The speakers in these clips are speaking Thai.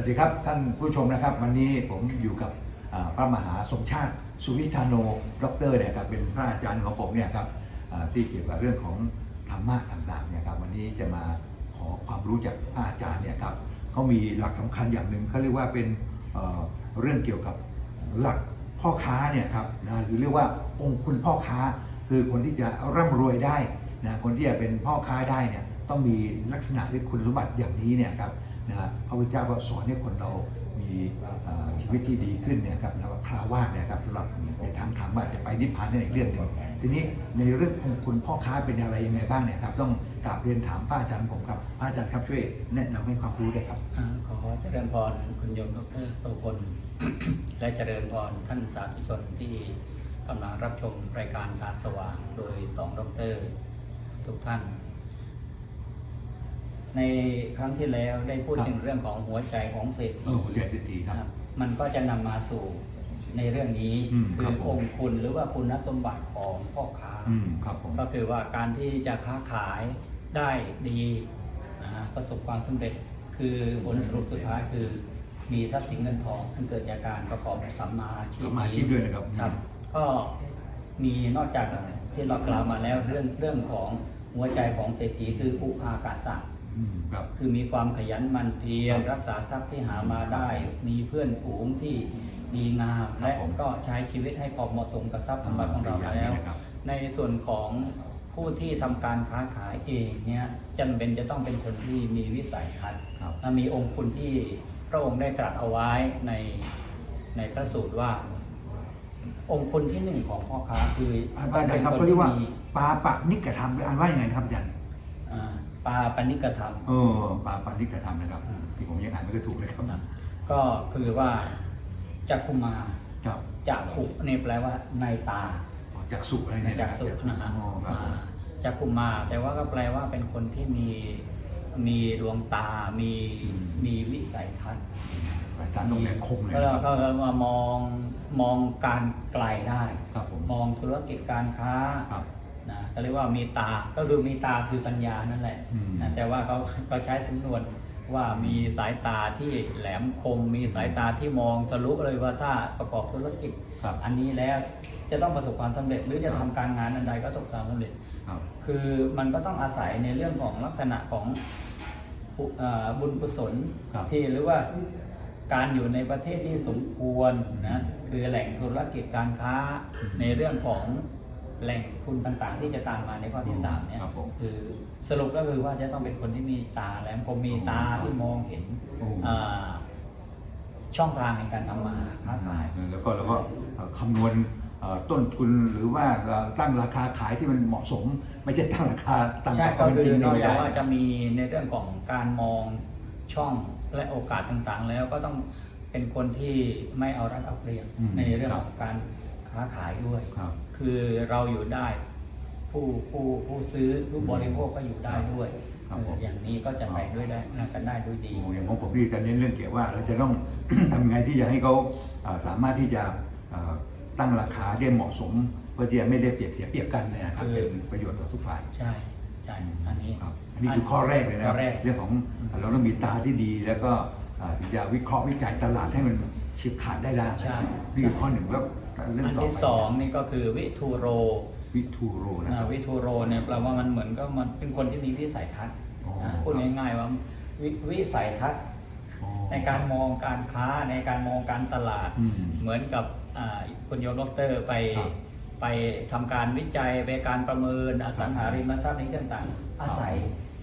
วัสดีครับท่านผู้ชมนะครับ วันนี้ผมอยู่กับพระมหาสมชาติสุวิชาโนดอกเตอร์เนี่ยครับเป็นพระอาจารย์ของผมเนี่ยครับที่เกี่ยวกับเรื่องของธรรมะต่างๆเนี่ยครับวันนี้จะมาขอความรู้จากพระอาจารย์เนี่ยครับเขามีหลักสำคัญอย่างหนึ่งเขาเรียกว่าเป็นเเรื่องเกี่ยวกับหลักพ่อค้าเนี่ยครับนะหรือเรียกว่าองค์คุณพ่อค้า คือคนที่จะร่ำรวยได้นะคนที่จะเป็นพ่อค้าได้เนี่ยต้องมีลักษณะหรือคุณสมบัติอย่างนี้เนี่ยครับ นะฮะพระพุทธเจ้าก็สอนให้คนเรามีชีวิตที่ดีขึ้นเนี่ยครับแล้วคราวาสเนี่ยครับสำหรับในทางธรรมว่าจะไปนิพพานนั่นอีกเรื่องหนึ่งทีนี้ในเรื่องของคุณพ่อค้าเป็นอะไรยังไงบ้างเนี่ยครับต้องกราบเรียนถามพระอาจารย์ผมครับพระอาจารย์ครับช่วยแนะนำให้ความรู้ด้วยครับขอเจริญพรคุณโยมดรโสพลและเจริญพรท่านสาธุชนที่กำลังรับชมรายการตาสว่างโดยสองดร ทุกท่าน ในครั้งที่แล้วได้พูดครับถึงเรื่องของหัวใจของเศรษเอฐีอหัวใจเศรษฐีครับครับ มันก็จะนำมาสู่ในเรื่องนี้อืมคืครัอบผม องค์คุณหรือว่าคุณสมบัติของพ่อค้า อืมครับผม ก็คือว่าการที่จะค้าขายได้ดีนะฮะประสบความสำเร็จ คือผลสรุปสุดท้ายคือมีทรัพย์สินเงินทองอันเกิดจากการประกอบสัมมาอาชีพสัมมาอาชีพด้วยนะครับ ครับ ก็มีนอกจากที่เรากล่าวมาแล้วเรื่องเรื่องของหัวใจของเศรษฐีคืออุอากาสะอืม ครับคือมีความขยันหมันเพียรครับรักษาทรัพย์ที่หามาได้ มีเพื่อนฝูงที่ดีงามครับและผมก็ใช้ชีวิตให้พอเหมาะสมกับทรัพย์สมบัติของเราสี่อย่างแล้วนี้นะครับในส่วนของผู้ที่ทำการค้าขายเองเนี่ยจำเป็นจะต้องเป็นคนที่มีวิสัยทัศน์ครับและมีองค์คุณที่พระองค์ได้ตรัสเอาไว้ในในพระสูตรว่า องค์คุณที่หนึ่งของพ่อค้าคืออาจารย์ครับต้เขาองเรีป็ยนกคนว่าที่มีปาปักนิกธรรมหรืออ่านว่ายังไงนะครับอาจารย์อ่า ปาปณิกธรรม เออปาปักนิกธรรมนะครับที่ผมยังอ่านไม่ค่อยถูกเลยครับก็คือว่าจักคุมาครับจักขุเนี่ยแปลว่าในตาจากสุอะไรเนี่ยจักสุนะฮะอ๋อครับผม อ่าจักคุมา แต่ว่าก็แปลว่าเป็นคนที่มีมีดวงตา มีมีวิสัยทัศน์สายตาตรงแหลมคมเลยก็นะครับก็มามองมองการไกลได้ ครับผม มองธุรกิจการค้า ครับ นะก็เรียกว่ามีตา ก็คือมีตาคือปัญญานั่นแหละอืมนะแต่ว่าเขาก็ใช้สำนวนว่ามีสายตาที่แหลมคม มีสายตาที่มองทะลุเลยว่าถ้าประกอบธุรกิจครับอันนี้แล้วจะต้องประสบความสำเร็จ หรือจะครัทำบการงานอันใดก็ต้องความสำเร็จครับคือมันก็ต้องอาศัยในเรื่องของลักษณะของบุเอ่อบุญกุศลครับที่หรือว่าการอยู่ในประเทศที่สมควรนะคือแหล่งธุรกิจการค้าในเรื่องของ แหล่งทุนต่างๆ ที่จะตามมาในข้อที่สามเนี่ยครับผมคือสรุปก็คือว่าจะต้องเป็นคนที่มีตาแหลมคมมีตาที่มองเห็นโอ้อ่าช่องทางในการทำมาค้าขาย แล้วก็แล้วก็เอ่อคำนวณเอ่อต้นทุนหรือว่าตั้งราคาขายที่มันเหมาะสม ไม่ใช่ตั้งราคาต่ำกใช่ว่าคก็วามเป็นคืจริองนอกไม่จากได้ ว่าจะมีในเรื่องของการมองช่องและโอกาสต่างๆ แล้วก็ต้องเป็นคนที่ไม่เอารัดเอาเปรียบอืมในเรื่องครับของการค้าขายด้วยครับ คือเราอยู่ได้ ผู้ผู้ผู้ซื้อผู้บริโภคก็อยู่ได้ด้วยครับเออผมอย่างนี้ก็จะไปด้วยได้กันได้ด้วยดีโอ้อย่างของผมที่จะเน้นเรื่องเกี่ยวว่าเราจะต้อง ทำยังไงที่จะให้เขาอ่าสามารถที่จะอ่าตั้งราคาได้เหมาะสมเพื่อที่จะไม่ได้เปรียบเสียเปรียบกันเนี่ยนะครับคือ เป็นประโยชน์ต่อทุกฝ่ายใช่ใช่อันนี้ ครับอันนี้คือข้อแรกเลยนะครับข้อแรก เรื่องของเราต้องมีตาที่ดี แล้วก็อ่าถึงจะวิเคราะห์วิจัยตลาดให้มัน ฉีกขาดได้แล้วใช่ นี่คือข้อหนึ่งแล้วเรื่องอันต่อที่ไปสองนี่ก็คือวิทูโรวิทูโรนะคอ่ารับ วิทูโรเนี่ยแปลว่ามันเหมือนก็มันเป็นคนที่มีวิสัยทัศน์อ๋ออ่าพูดง่ายๆว่าวิวิสัยทัศน์อ๋อ ในการมองการค้าในการมองการตลาด อืมเหมือนกับอ่าคุณโยมดอกเตอรไปครับไปทำการวิจัยไปการประเมินอสังหาริมทรัพย์นี้ต่างๆ อาศัย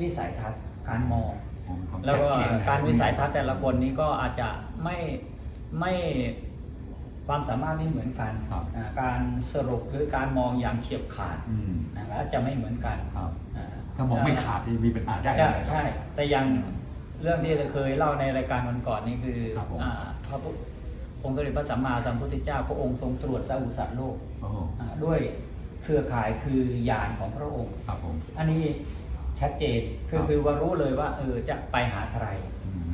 วิสัยทัศน์การมอง ผมผมแล้วก็ชัดเจนนะ การวิสัยทัศน์แต่ละคนนี้ก็อาจจะไม่ ไม่ความสามารถไม่เหมือนกันครับอ่าการสรุปหรือการมองอย่างเฉียบขาดอืมนะครับจะไม่เหมือนกันครับอ่ถ้ามองไม่ขาดจะมีปัญหาได้ใช่เลยใช่ แต่อย่างเรื่องที่เราเคยเล่าในรายการวันก่อนนี่คือครับผม อ่าพระพุทธองค์สมเด็จพระสัมมาสัมพุทธเจ้าพระองค์ทรงตรวจสาอุสัตว์โลกโอ้โหอ่าด้วยเครือข่ายคือญาณของพระองค์ ครับผม อันนี้ชัดเจนคือครับ คือว่ารู้เลยว่าเออจะไปหาใคร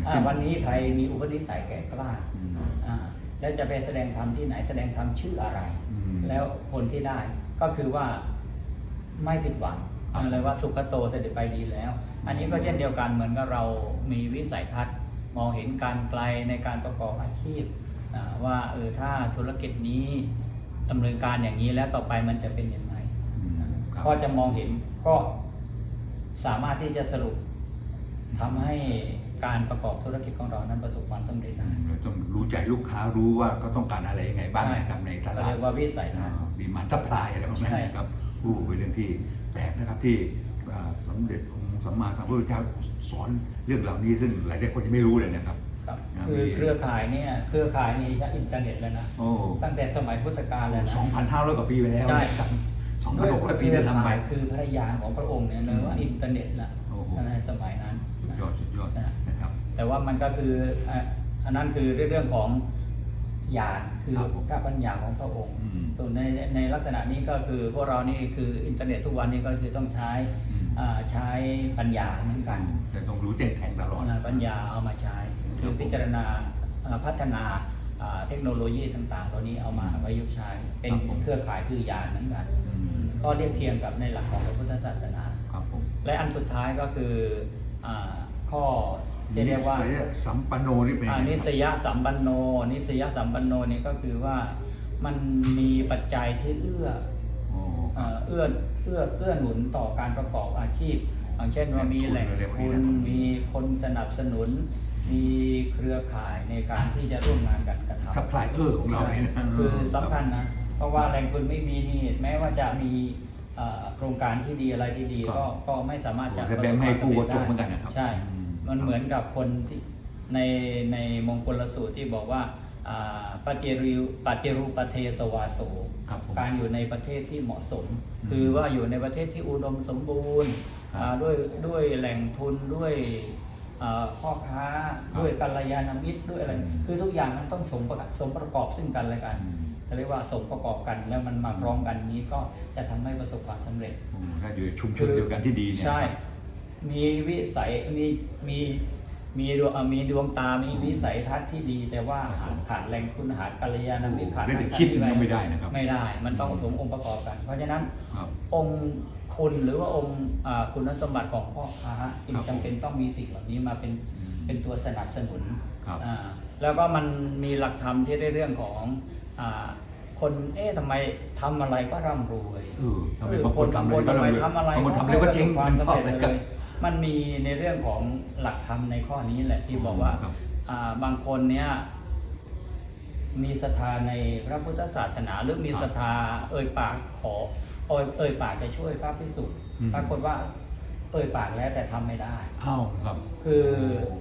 อืมอ่าวันนี้ใครมีอุปนิสัยแก่กล้าอืมอ่าแล้วจะไปแสดงธรรมที่ไหนแสดงธรรมชื่ออะไรอืมแล้วผลที่ได้ก็คือว่าไม่ผิดหวังครับเลยว่าสุขโตเสด็จไปดีแล้ว อันนี้ก็เช่นเดียวกันเหมือนกับเรามีวิสัยทัศน์ มองเห็นการไกลในการประกอบอาชีพอ่าว่าเออถ้าธุรกิจนี้ดำเนินการอย่างนี้แล้วต่อไปมันจะเป็นยังไงอืมครับก็จะมองเห็นก็สามารถที่จะสรุปทำให้ การประกอบธุรกิจของเรานั้นประสบความสำเร็จได้เราต้องรู้ใจลูกค้ารู้ว่าก็ต้องการอะไรยังไงบ้างใช่นะครับในตเราลาดเรียกว่าวิสัยทัศน์ มีมันซัพพลายอะไรประมาณใช่ นี้นะครับผู้เป็นเรื่องที่แปลกนะครับที่อ่าสมเด็จองค์สัมมาสัมพุทธเจ้าสอนเรื่องเหล่านี้ซึ่งหลายๆคนยังไม่รู้เลยนะครับ ครับครับ คือเครือข่ายเนี่ยเครือข่ายนี่ใช้อินเทอร์เน็ตแล้วนะโอ้ตั้งแต่สมัยพุทธกาลแล้วนะ สองพันห้าร้อยกว่าปีไปแล้วใช่ครับสองพัด้นวยหกร้อยปีเคได้รือทำไปข่ายคือภรรยาของพระองค์เนี่ยเนยว่าอินเทอร์เน็ตนะโอ้โหในสมัย แต่ว่ามันก็คืออะอันนั้นคือเรื่องของญาณคือครับผมพระปัญญาของพระองค์อืมส่วนในในลักษณะนี้ก็คือพวกเรานี่คืออินเทอร์เน็ตทุกวันนี้ก็คือต้องใช้อืมอ่าใช้ปัญญาเหมือนกันแต่ต้องรู้แจ้งแข็งตลอดนะปัญญาเอามาใช้ คือพิจารณาอ่าพัฒนาอ่าเทคโนโลยีต่างๆเหล่านี้เอามาประยุกต์ใช้ เป็นครับผมเครือข่ายคือญาณเหมือนกันอืมก็เรียกเคียงกับในหลักของพระพุทธศาสนาครับผมและอันสุดท้ายก็คืออาข้อ ที่เรียกว่านิสัสัมปันโนนี่เป็นยังอ่าไงนิคสรับยสัมปันโน นิสยสัมปันโนนี่ก็คือว่ามันมีปัจจัยที่เอื้อโอ้เอ่อเอื้อเอื้อเอื้อหนุนต่อการประกอบอาชีพอย่างเช่นว่ามีแหล่งทุนมีคนสนับสนุน มีเครือข่ายในการที่จะร่วมงานกันกระทำ ซัพพลายเออร์ของเราเนี่ยนะคือสำคัญนะ เพราะว่าแหล่งทุนไม่มีนี่แม้ว่าจะมีเอ่อโครงการที่ดีอะไรที่ดีครับก็ก็ไม่สามารถจะโอ้แต่แบงค์ไม่ให้กู้ก็จบเหมือนกันนะครับ ใช่ อืม มันเหมือนกับคนที่ในในมงคลสูตรที่บอกว่าอ่าปฏิริวปฏิรูปเทสวาโสครับผมการอยู่ในประเทศที่เหมาะสมอืมคือว่าอยู่ในประเทศที่อุดมสมบูรณ์ครับอ่าด้วยด้วยแหล่งทุนด้วยอ่าพ่อค้าครับด้วยกัลยาณมิตรด้วยอะไรอืมคือทุกอย่างมันต้องสมประสมประกอบซึ่งกันและกันอืมเขาเรียกว่าสมประกอบกันแล้วมันมาพร้อมกันนี้ก็จะทำให้ประสบความสำเร็จอืมถ้าอยู่ในชุมชนเดียวกันที่ดีเนี่ยใช่ มีวิสัยมีมีมีดวงอะมีดวงตา มีวิสัยทัศน์ที่ดี แต่ว่าหาขาดแรงทุนหาดกัลยาณมิตรขาดแล้วแต่ทางคิดการมันก็ไม่ได้นะครับ ไม่ได้ มันต้องสมองค์ประกอบกัน เพราะฉะนั้นครับองค์คุณหรือว่าองค์อ่าคุณสมบัติของพ่อค้าจึงครับจำเป็นต้องมีสิ่งเหล่านี้มาเป็นอืมเป็นตัวสนับสนุนครับอ่าแล้วก็มันมีหลักธรรมที่ได้เรื่องของอาคนเอ๊ะทำไมทำอะไรก็ร่ำรวยเออทำไมบางคนทำบางคนอะไรก็ทำไมร่ำรวยทำอะไรบางคนทำอะไรก็เจ๊งประสบความสำเร็จมันเลก็ย มันมีในเรื่องของหลักธรรมในข้อนี้แหละที่บอกว่าครับ อ่าบางคนเนี้ยมีศรัทธาในพระพุทธศาสนาหรือมีศรัทธาเอ่ยปากขอเอ่ยเอ่ยปากจะช่วยพระพิสุอืม ปรากฏว่า เอ่ยปากแล้วแต่ทำไม่ได้ อ้าวครับคือ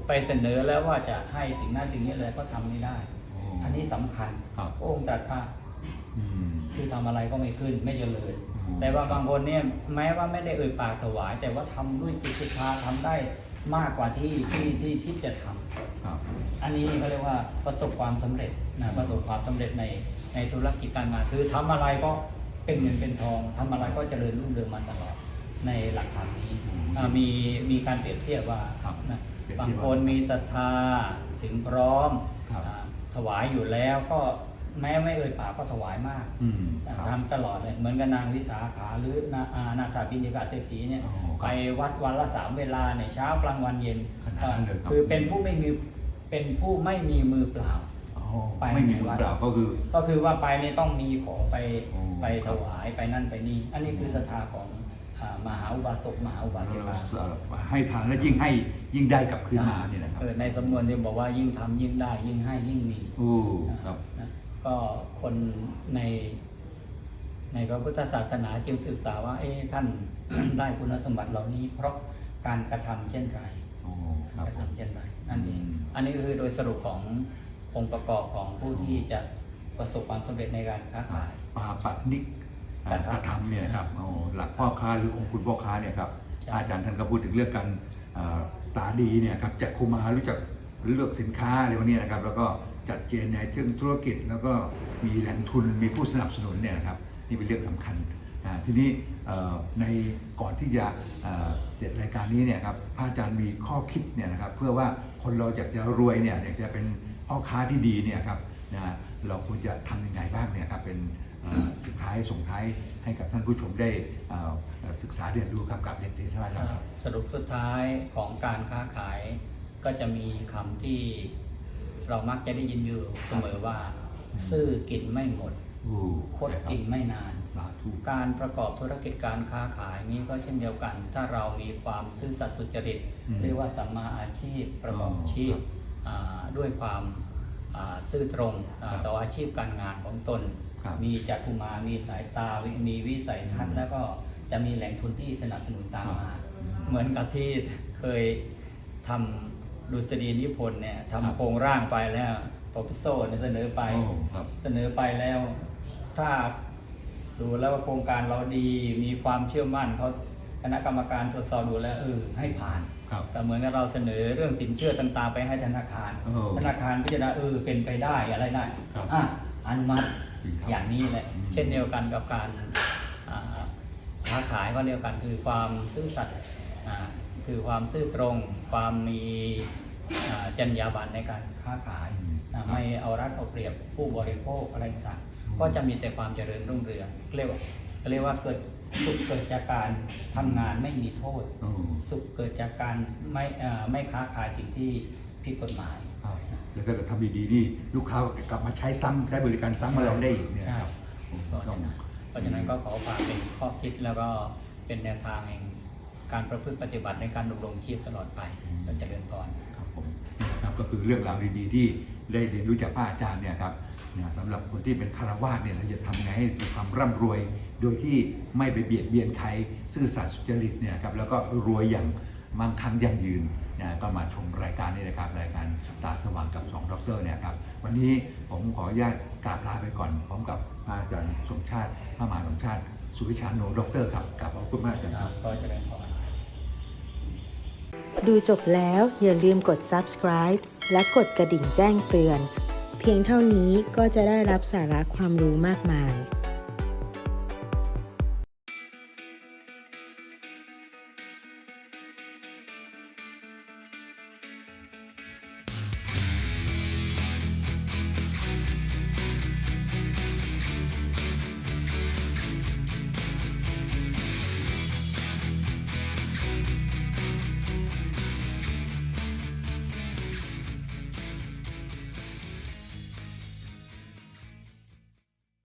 ไปเสนอแล้วว่าจะให้สิ่งนั้นสิ่งนี้เลยก็ทำไม่ได้โอ้อันนี้สำคัญครับพระองค์ตรัสว่าอืม คือทำอะไรก็ไม่ขึ้นไม่เจริญอืม แต่ว่าบางคนเนี่ยแม้ว่าไม่ได้เอ่ยปากถวาย แต่ว่าทำด้วยจิตศรัทธาทำได้มากกว่าที่ที่ที่ที่จะทำครับอันนี้เขาเรียกว่าประสบความสำเร็จนะประสบความสำเร็จในในธุรกิจการงานคือทำอะไรก็เป็นเงินเป็นทองทำอะไรก็เจริญรุ่งเรืองมาตลอดในหลักธรรมนี้อืมอ่ามีมีการเปรียบเทียบว่าครับนะเปรียบเทียบบางคนมีศรัทธาถึงพร้อมครับอ่าถวายอยู่แล้วก็ แม้ไม่เอ่ยปากก็ถวายมากอืมครับ ทำตลอดเลยเหมือนกับนางวิสาขาหรือนาอานาถาปิณิกาเศรษฐีเนี่ย อ๋อครับไปวัดวันละสามเวลาในยเช้ากลางวันเย็นขนาดนั้นเลยครับ คือเป็นผู้ไม่มีเป็นผู้ไม่มีมือเปล่า อ๋อไปไม่มีมือเปล่าก็คือ ก็คือว่าไปเนี่ยต้องมีของไปโอ้ไปถวายไปนั่นไปนี่ อันนี้คือศรัทธาของอ่ามหาอุบาสกมหาอุบาสิกาให้ทานแล้วยิ่งให้ยิ่งได้กลับคืนมาเนี่ยนะครับเออในสำนวนที่บอกว่ายิ่งทำยิ่งได้ยิ่งให้ยิ่งมี โอ้ครับนะ ก็คนในในพระพุทธศาสนาจึงศึกษาว่า เอ๊ะท่านได้คุณสมบัติเหล่านี้ เพราะการกระทำเช่นไรโอ้ครับกระทำเช่นไรนั่นเองอืมอันนี้คือโดยสรุปขององค์ประกอบของผู้ที่จะประสบความสำเร็จในการค้าขายปาปัดนิกกระทำกระทำเนี่ยนะครับเอาหลักพ่อค้าหรือองค์คุณพ่อค้าเนี่ยครับใช่อาจารย์ท่านก็พูดถึงเรื่องการเอ่อตาดีเนี่ยครับจัดคุมอารู้จักเลือกสินค้าอะไรพวกนี้นะครับ แล้วก็ จัดเจนในเรื่องธุรกิจ แล้วก็มีแหล่งทุนมีผู้สนับสนุนเนี่ยนะครับนี่เป็นเรื่องสำคัญทีนี้ในก่อนที่จะเสร็จรายการนี้เนี่ยครับพระอาจารย์มีข้อคิดเนี่ยนะครับเพื่อว่าคนเราอยากจะรวยเนี่ยอยากจะเป็นพ่อค้าที่ดีเนี่ยครับนะเราควรจะทำยังไงบ้างเนี่ยครับเป็นสุดท้ายส่งท้ายให้กับท่านผู้ชมได้ศึกษาเรียนรู้ครับกับเรียนที่ท่านอาจารย์ครับสรุปสุดท้ายของการค้าขายก็จะมีคำที่ เรามักจะได้ยินอยู่เสมอว่า ซื่อกินไม่หมดโอ้คดกินไม่นานสาธุการประกอบธุรกิจการค้าขายนี้ก็เช่นเดียวกัน ถ้าเรามีความซื่อสัตย์สุจริต เรียกว่าสัมมาอาชีพประกอบอาชีพอ่าด้วยความอ่าซื่อตรงอ่าต่ออาชีพการงานของตนครับมีจักรุมา มีสายตา มีวิสัยทัศน์แล้วก็จะมีแหล่งทุนที่สนับสนุนตามมา เหมือนกับที่เคยทำ ดุษฎีนิพนธ์เนี่ยครับทำโครงร่างไปแล้วโปรเฟสโซเนี่ยเสนอไปโอ้ครับเสนอไปแล้ว ถ้าดูแล้วว่าโครงการเราดีมีความเชื่อมั่นเขาคณะกรรมการตรวจสอบดูแล้วเออให้ผ่านครับแต่เหมือนกับเราเสนอเรื่องสินเชื่อต่างๆไปให้ธนาคารโอ้ธนาคารพิจารณาเออเป็นไปได้อะไรได้ครับอะอนุมัติจริงครับอย่างนี้แหละอืมเช่นเดียวกันกับการอ่าค้าขายก็เดียวกันคือความซื่อสัตย์อ่า คือความซื่อตรง ความมีอ่าจรรยาบรรณในการค้าขายอืมนะไม่เอารัดเอาเปรียบผู้บริโภคอะไรต่างๆก็จะมีแต่ความเจริญรุ่งเรืองเรียกว่าเรียกว่าเกิดสุขเกิดจากการทำงานไม่มีโทษโอ้สุขเกิดจากการไม่เอ่อไม่ค้าขายสิ่งที่ผิดกฎหมายครับแล้วถ้าเกิดทำดีๆนี่ลูกค้าก็กลับมาใช้ซ้ำใช้บริการซ้ำมาเราได้อีกเนี่ยใช่ครับผมเพราะต้ฉะองนั้นเพราะฉะนั้นก็ขอฝากเป็นข้อคิดแล้วก็เป็นแนวทางแห่ง การประพฤติปฏิบัติในการดำรงชีพตลอดไปเราจะเดินพรครับผมนะครับก็คือเรื่องราวดีๆที่ได้เรียนรู้จากพระอาจารย์เนี่ยครับนะสำหรับคนที่เป็นคารวาสเนี่ยเราจะทำไงให้มีความร่ำรวย โดยที่ไม่ไปเบียดเบียนใครซื่อสัตย์สุจริตเนี่ยครับแล้วก็รวยอย่างมั่งคั่งยั่งยืนนะก็มาชมรายการนี้นะครับรายการตาสว่างกับสองด็อกเตอร์เนี่ยครับวันนี้ผมขออนุญาตกราบลาไปก่อนพร้อมกับพระอาจารย์สมชาติพระมหาสมชาติ สุวิชาโนด็อกเตอร์ครับกราบขอบคุณมากอาจารย์ครับ ก็เจริญพร ดูจบแล้วอย่าลืมกด subscribe และกดกระดิ่งแจ้งเตือน เพียงเท่านี้ก็จะได้รับสาระความรู้มากมาย